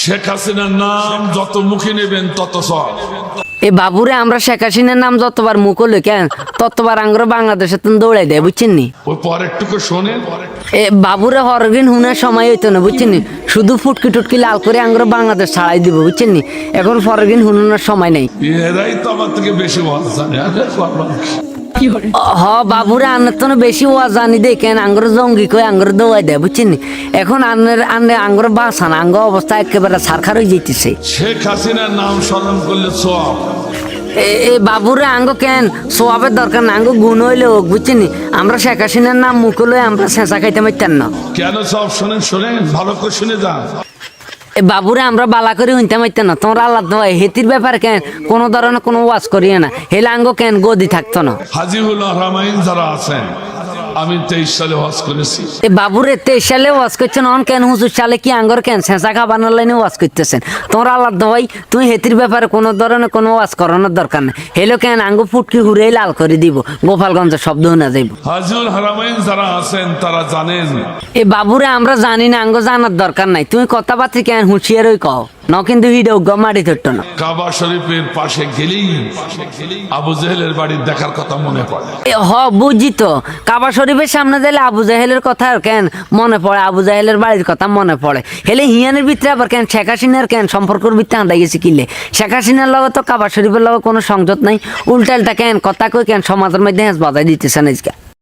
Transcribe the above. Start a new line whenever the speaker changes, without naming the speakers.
শেখ হাসিনার নাম যত মুখে নেবেন তত সব।
এই বাবুরে আমরা শেখ হাসিনার নাম যতবার মুখ হলো কেন ততবার আঙ্গুর বাংলাদেশে তুমি দৌড়াই দেয় বুঝছেন নি?
ওই পরেরটুকু শোনেন।
এ বাবুরে হরগিন হুনার সময় হইতো না বুঝছেন নি? শুধু ফুটকি টুটকি লাল করে আঙ্গুর বাংলাদেশ ছাড়াই দিব বুঝছেন নি? এখন ফরগিন হুনার সময় নেই।
এরাই তো আমার থেকে বেশি ভালো জানে।
হ বাবুরে আন্নার তো না বেশি ওয়া জানি দে কেন আঙ্গুর জঙ্গি কই আঙ্গুর দৌড়াই দেয় বুঝছেন? নি এখন আন্নের আন্নে আঙ্গুর বাসান আঙ্গ অবস্থা একেবারে সারখার হয়ে যেতেছে
শেখ হাসিনার নাম স্মরণ করলে সব
এ- বাবুরে আঙ্গ কেন? সোয়াবের দরকার না আঙ্গ গুণ হইলে হোক বুঝছেন? আমরা শেখ হাসিনার নাম মুখ হলে আমরা চেঁচা খাইতে পারতাম না।
কেন সব শোনেন শোনেন ভালো করে শুনে যান।
বাবুরে আমরা বালা করে হইতে মাইতে না। তোমরা আল্লাহ দোয়াই হেতির ব্যাপার কেন? কোনো ধরনের কোনো ওয়াজ করিয়ে না। হেলাঙ্গ কেন গদি থাকতো না?
হাজিউল রহমাইন যারা আছেন আমি তেইশ সালে হজ করেছি।
বাবুরে তেইশ সালে ওয়াজ করছেন অন কেন হুজুর সালে কি আঙ্গর কেন? চেঁচা খাবানোর লাইনে ওয়াজ করতেছেন। তোমরা আল্লাহ দোয়াই তুমি হেতির ব্যাপারে কোনো ধরনের কোনো ওয়াজ করানোর দরকার নেই। হেলো কেন আঙ্গ ফুটকি ঘুরে লাল করে দিব গোপালগঞ্জের শব্দ না যাইব।
হাজিউল হারামাইন যারা আছেন তারা জানেন।
এ বাবুরে আমরা জানি না আঙ্গ জানার দরকার নাই। তুমি কথাবার্তা কেন হুঁশিয়ারই কও? ন কিন্তু হিডে মাটি ধরতো না।
কাবা শরীফের পাশে গেলেই আবু জেহেলের বাড়ি দেখার কথা মনে পড়ে।
হ বুঝি তো। কাবা শরীফের সামনে দিলে আবু জাহেলের কথা আর কেন মনে পড়ে? আবু জাহেলের বাড়ির কথা মনে পড়ে। হেলে হিয়ানের ভিতরে আবার কেন? শেখ হাসিনার কেন? সম্পর্কের ভিতরে আন্দা গেছে কিলে শেখ হাসিনার লগে তো কাবা শরীফের লগে কোনো সংযোগ নাই। উল্টা উল্টা কেন? কথা কই কেন? সমাজের মধ্যে হেঁচ বাজাই দিতেছেন আজকে।